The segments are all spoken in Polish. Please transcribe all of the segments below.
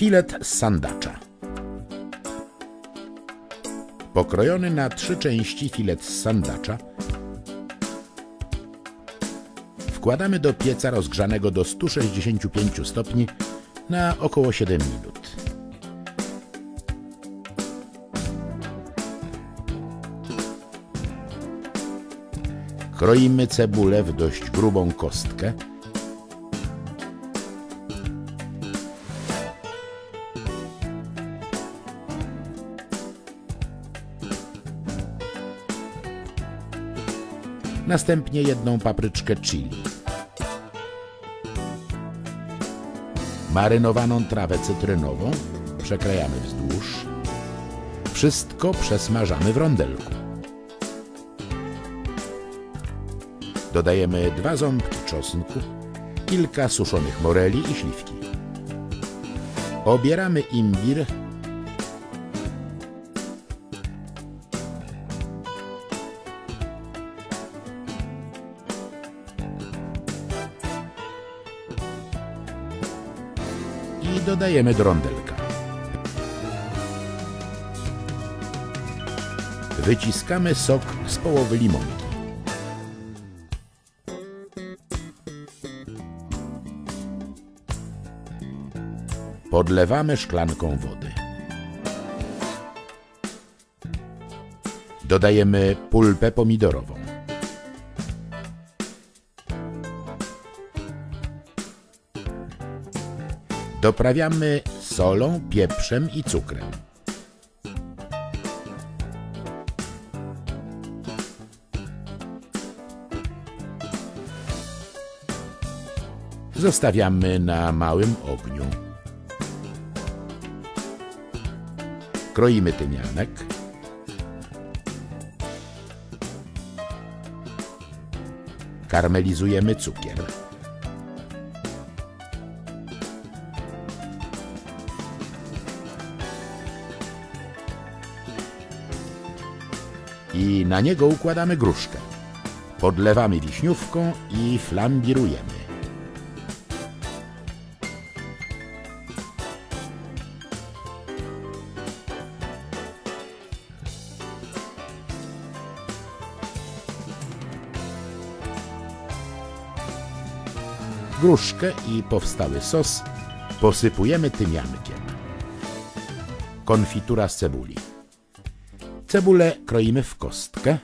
Filet sandacza. Pokrojony na trzy części filet sandacza wkładamy do pieca rozgrzanego do 165 stopni na około 7 minut. Kroimy cebulę w dość grubą kostkę. Następnie jedną papryczkę chili. Marynowaną trawę cytrynową przekrajamy wzdłuż. Wszystko przesmażamy w rondelku. Dodajemy dwa ząbki czosnku, kilka suszonych moreli i śliwki. Obieramy imbir i dodajemy do rondelka. Wyciskamy sok z połowy limonki. Podlewamy szklanką wody. Dodajemy pulpę pomidorową. Doprawiamy solą, pieprzem i cukrem. Zostawiamy na małym ogniu. Kroimy tymianek. Karmelizujemy cukier. I na niego układamy gruszkę. Podlewamy wiśniówką i flambirujemy. Gruszkę i powstały sos posypujemy tymiankiem. Konfitura z cebuli. Cebulę kroimy w kostkę.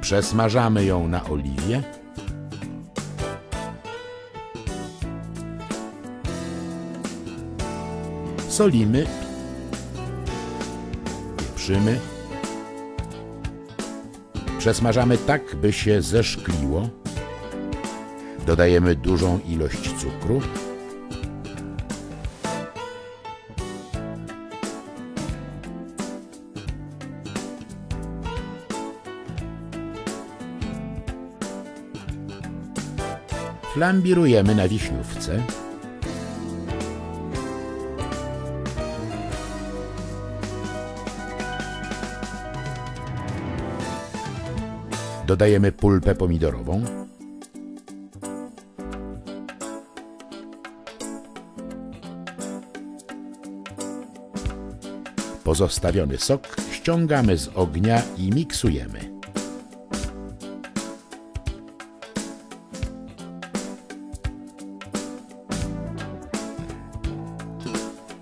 Przesmażamy ją na oliwie. Solimy. Pieprzymy. Przesmażamy tak, by się zeszkliło. Dodajemy dużą ilość cukru. Flambirujemy na wiśniówce. Dodajemy pulpę pomidorową. Pozostawiony sok ściągamy z ognia i miksujemy.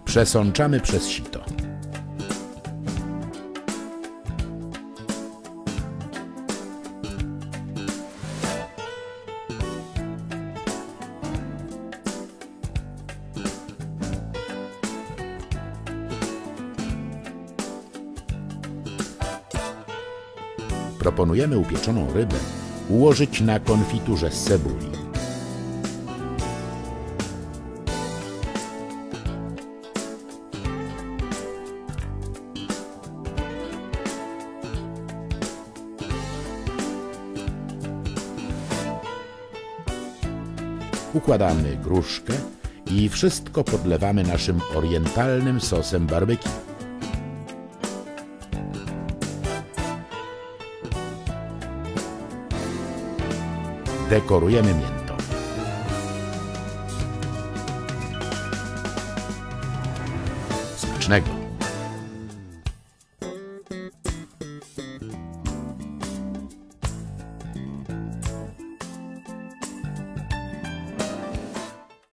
Przesączamy przez sito. Proponujemy upieczoną rybę ułożyć na konfiturze z cebuli. Układamy gruszkę i wszystko podlewamy naszym orientalnym sosem barbecue. Dekorujemy miętą. Smacznego!